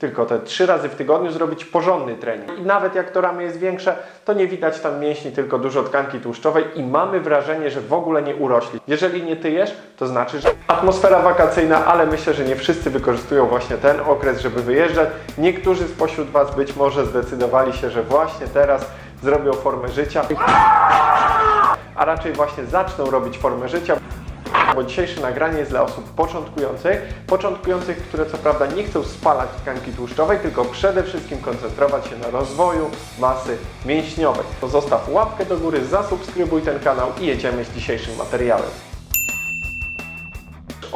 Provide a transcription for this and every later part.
tylko te trzy razy w tygodniu zrobić porządny trening. I nawet jak to ramię jest większe, to nie widać tam mięśni, tylko dużo tkanki tłuszczowej i mamy wrażenie, że w ogóle nie urośli. Jeżeli nie tyjesz, to znaczy, że atmosfera wakacyjna, ale myślę, że nie wszyscy wykorzystują właśnie ten okres, żeby wyjeżdżać. Niektórzy spośród Was być może zdecydowali się, że właśnie teraz zrobią formę życia, a raczej właśnie zaczną robić formę życia bo dzisiejsze nagranie jest dla osób początkujących, początkujących, które co prawda nie chcą spalać tkanki tłuszczowej, tylko przede wszystkim koncentrować się na rozwoju masy mięśniowej. To zostaw łapkę do góry, zasubskrybuj ten kanał i jedziemy z dzisiejszym materiałem.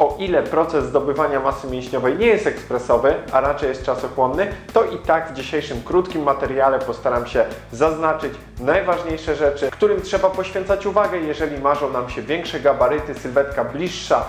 O ile proces zdobywania masy mięśniowej nie jest ekspresowy, a raczej jest czasochłonny, to i tak w dzisiejszym krótkim materiale postaram się zaznaczyć najważniejsze rzeczy, którym trzeba poświęcać uwagę, jeżeli marzą nam się większe gabaryty, sylwetka bliższa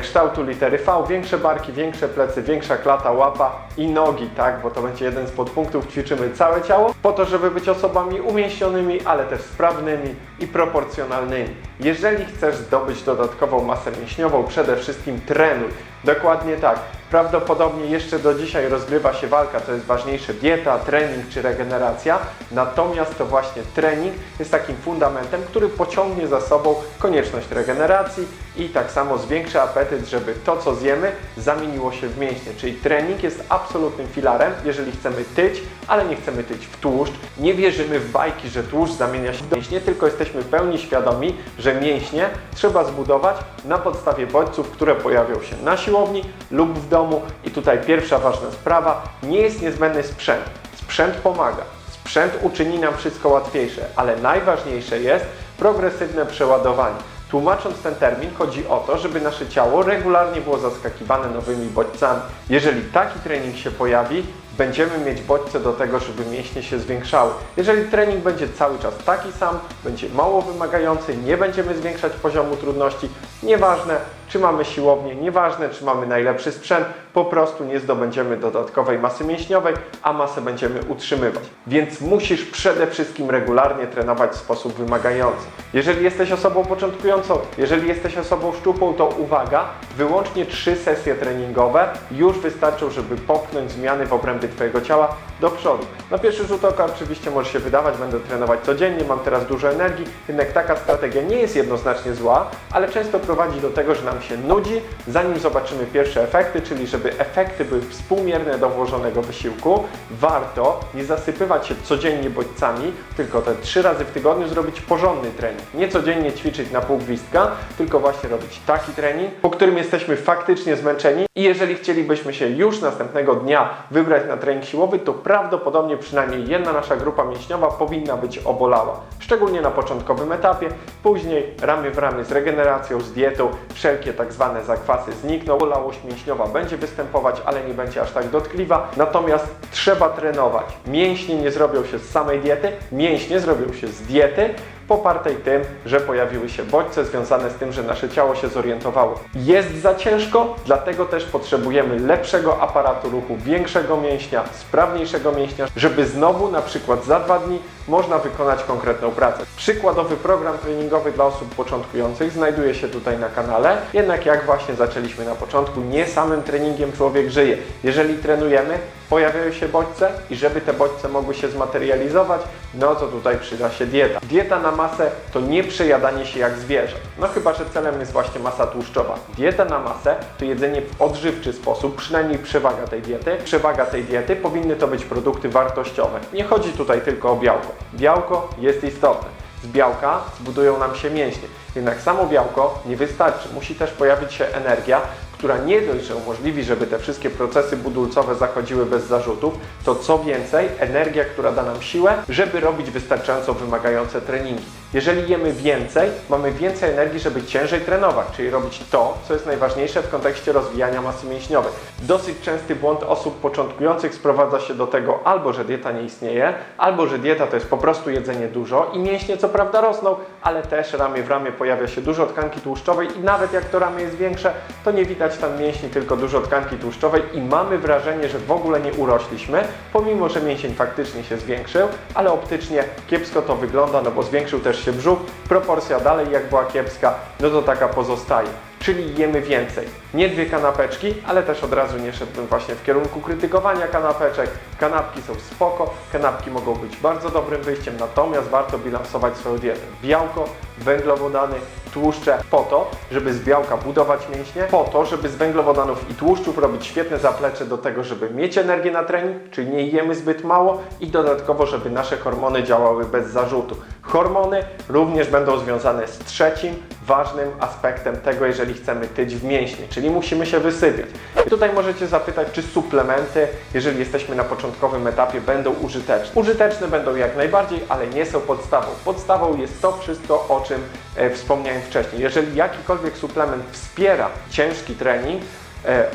kształtu litery V, większe barki, większe plecy, większa klata, łapa i nogi, tak, bo to będzie jeden z podpunktów, ćwiczymy całe ciało, po to, żeby być osobami umięśnionymi, ale też sprawnymi i proporcjonalnymi. Jeżeli chcesz zdobyć dodatkową masę mięśniową, przede wszystkim trenuj. Dokładnie tak. Prawdopodobnie jeszcze do dzisiaj rozgrywa się walka, co jest ważniejsze, dieta, trening czy regeneracja. Natomiast to właśnie trening jest takim fundamentem, który pociągnie za sobą konieczność regeneracji i tak samo zwiększy apetyt, żeby to, co zjemy, zamieniło się w mięśnie. Czyli trening jest absolutnym filarem, jeżeli chcemy tyć, ale nie chcemy tyć w tłuszcz. Nie wierzymy w bajki, że tłuszcz zamienia się w mięśnie, tylko jesteśmy pełni świadomi, że mięśnie trzeba zbudować na podstawie bodźców, które pojawią się na siłowni lub w domu. I tutaj pierwsza ważna sprawa, nie jest niezbędny sprzęt. Sprzęt pomaga. Sprzęt uczyni nam wszystko łatwiejsze, ale najważniejsze jest progresywne przeładowanie. Tłumacząc ten termin, chodzi o to, żeby nasze ciało regularnie było zaskakiwane nowymi bodźcami. Jeżeli taki trening się pojawi, będziemy mieć bodźce do tego, żeby mięśnie się zwiększały. Jeżeli trening będzie cały czas taki sam, będzie mało wymagający, nie będziemy zwiększać poziomu trudności, nieważne czy mamy siłownię, nieważne czy mamy najlepszy sprzęt, po prostu nie zdobędziemy dodatkowej masy mięśniowej, a masę będziemy utrzymywać. Więc musisz przede wszystkim regularnie trenować w sposób wymagający. Jeżeli jesteś osobą początkującą, jeżeli jesteś osobą szczupłą, to uwaga, wyłącznie trzy sesje treningowe już wystarczą, żeby popchnąć zmiany w obrębie Twojego ciała do przodu. Na pierwszy rzut oka oczywiście może się wydawać, będę trenować codziennie, mam teraz dużo energii, jednak taka strategia nie jest jednoznacznie zła, ale często prowadzi do tego, że nam się nudzi, zanim zobaczymy pierwsze efekty, czyli żeby efekty były współmierne do włożonego wysiłku, warto nie zasypywać się codziennie bodźcami, tylko te trzy razy w tygodniu zrobić porządny trening. Nie codziennie ćwiczyć na pół gwizdka, tylko właśnie robić taki trening, po którym jesteśmy faktycznie zmęczeni i jeżeli chcielibyśmy się już następnego dnia wybrać na trening siłowy, to prawdopodobnie przynajmniej jedna nasza grupa mięśniowa powinna być obolała. Szczególnie na początkowym etapie, później ramię w ramię z regeneracją, z dietą, wszelkie tak zwane zakwasy znikną, bolałość mięśniowa będzie występować, ale nie będzie aż tak dotkliwa. Natomiast trzeba trenować. Mięśnie nie zrobią się z samej diety, mięśnie zrobią się z diety, popartej tym, że pojawiły się bodźce związane z tym, że nasze ciało się zorientowało. Jest za ciężko, dlatego też potrzebujemy lepszego aparatu ruchu, większego mięśnia, sprawniejszego mięśnia, żeby znowu na przykład za dwa dni można wykonać konkretną pracę. Przykładowy program treningowy dla osób początkujących znajduje się tutaj na kanale, jednak jak właśnie zaczęliśmy na początku, nie samym treningiem człowiek żyje. Jeżeli trenujemy, pojawiają się bodźce i żeby te bodźce mogły się zmaterializować, no to tutaj przyda się dieta. Dieta na masę to nie przejadanie się jak zwierzę. No chyba, że celem jest właśnie masa tłuszczowa. Dieta na masę to jedzenie w odżywczy sposób, przynajmniej przewaga tej diety. Przewaga tej diety powinny to być produkty wartościowe. Nie chodzi tutaj tylko o białko. Białko jest istotne. Z białka zbudują nam się mięśnie. Jednak samo białko nie wystarczy. Musi też pojawić się energia, która nie dość, że umożliwi, żeby te wszystkie procesy budulcowe zachodziły bez zarzutów, to co więcej, energia, która da nam siłę, żeby robić wystarczająco wymagające treningi. Jeżeli jemy więcej, mamy więcej energii, żeby ciężej trenować, czyli robić to, co jest najważniejsze w kontekście rozwijania masy mięśniowej. Dosyć częsty błąd osób początkujących sprowadza się do tego albo, że dieta nie istnieje, albo, że dieta to jest po prostu jedzenie dużo i mięśnie co prawda rosną, ale też ramię w ramię pojawia się dużo tkanki tłuszczowej i nawet jak to ramię jest większe, to nie widać tam mięśni, tylko dużo tkanki tłuszczowej i mamy wrażenie, że w ogóle nie urośliśmy, pomimo, że mięsień faktycznie się zwiększył, ale optycznie kiepsko to wygląda, no bo zwiększył też się brzuch, proporcja dalej jak była kiepska, no to taka pozostaje. czyli jemy więcej. Nie dwie kanapeczki, ale też od razu nie szedłbym właśnie w kierunku krytykowania kanapeczek. Kanapki są spoko, kanapki mogą być bardzo dobrym wyjściem, natomiast warto bilansować swoją dietę. Białko, węglowodany, tłuszcze po to, żeby z białka budować mięśnie, po to, żeby z węglowodanów i tłuszczów robić świetne zaplecze do tego, żeby mieć energię na trening, czyli nie jemy zbyt mało i dodatkowo, żeby nasze hormony działały bez zarzutu. Hormony również będą związane z trzecim ważnym aspektem tego, jeżeli chcemy tyć w mięśnie, czyli musimy się wysypiać. I tutaj możecie zapytać, czy suplementy, jeżeli jesteśmy na początkowym etapie, będą użyteczne. Użyteczne będą jak najbardziej, ale nie są podstawą. Podstawą jest to wszystko, o czym e, wspomniałem wcześniej. Jeżeli jakikolwiek suplement wspiera ciężki trening,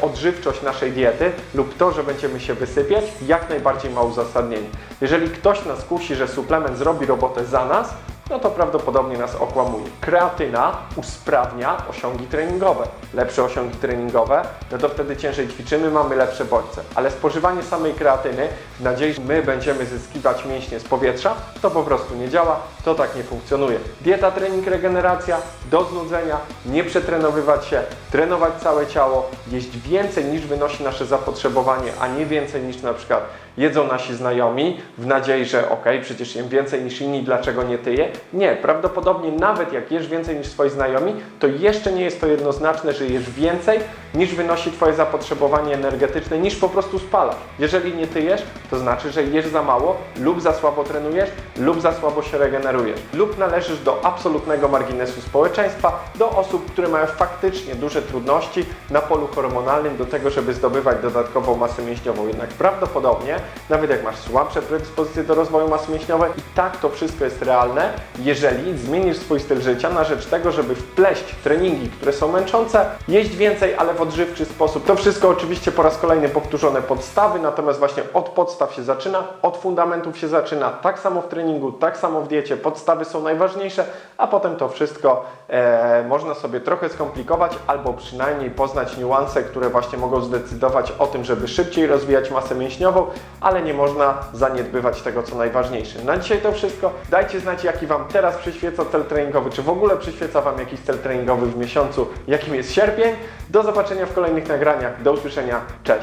odżywczość naszej diety lub to, że będziemy się wysypiać, jak najbardziej ma uzasadnienie. Jeżeli ktoś nas kusi, że suplement zrobi robotę za nas, no to prawdopodobnie nas okłamuje. Kreatyna usprawnia osiągi treningowe. Lepsze osiągi treningowe, no to wtedy ciężej ćwiczymy, mamy lepsze bodźce. Ale spożywanie samej kreatyny w nadziei, że my będziemy zyskiwać mięśnie z powietrza, to po prostu nie działa, to tak nie funkcjonuje. Dieta, trening, regeneracja, do znudzenia, nie przetrenowywać się, trenować całe ciało, jeść więcej niż wynosi nasze zapotrzebowanie, a nie więcej niż na przykład jedzą nasi znajomi w nadziei, że ok, przecież jem więcej niż inni, dlaczego nie tyję? Nie, prawdopodobnie nawet jak jesz więcej niż swoi znajomi, to jeszcze nie jest to jednoznaczne, że jesz więcej niż wynosi Twoje zapotrzebowanie energetyczne, niż po prostu spalasz. Jeżeli nie tyjesz, to znaczy, że jesz za mało lub za słabo trenujesz, lub za słabo się regenerujesz, lub należysz do absolutnego marginesu społeczeństwa, do osób, które mają faktycznie duże trudności na polu hormonalnym do tego, żeby zdobywać dodatkową masę mięśniową. Jednak prawdopodobnie, nawet jak masz słabsze predyspozycje do rozwoju masy mięśniowej, i tak to wszystko jest realne, jeżeli zmienisz swój styl życia na rzecz tego, żeby wpleść treningi, które są męczące, jeść więcej, ale w odżywczy sposób. To wszystko oczywiście po raz kolejny powtórzone podstawy, natomiast właśnie od podstaw się zaczyna, od fundamentów się zaczyna, tak samo w treningu, tak samo w diecie. Podstawy są najważniejsze, a potem to wszystko e, można sobie trochę skomplikować, albo przynajmniej poznać niuanse, które właśnie mogą zdecydować o tym, żeby szybciej rozwijać masę mięśniową, ale nie można zaniedbywać tego, co najważniejsze. Na dzisiaj to wszystko. Dajcie znać, jaki Wam teraz przyświeca cel treningowy, czy w ogóle przyświeca Wam jakiś cel treningowy w miesiącu, jakim jest sierpień. Do zobaczenia w kolejnych nagraniach. Do usłyszenia. Cześć!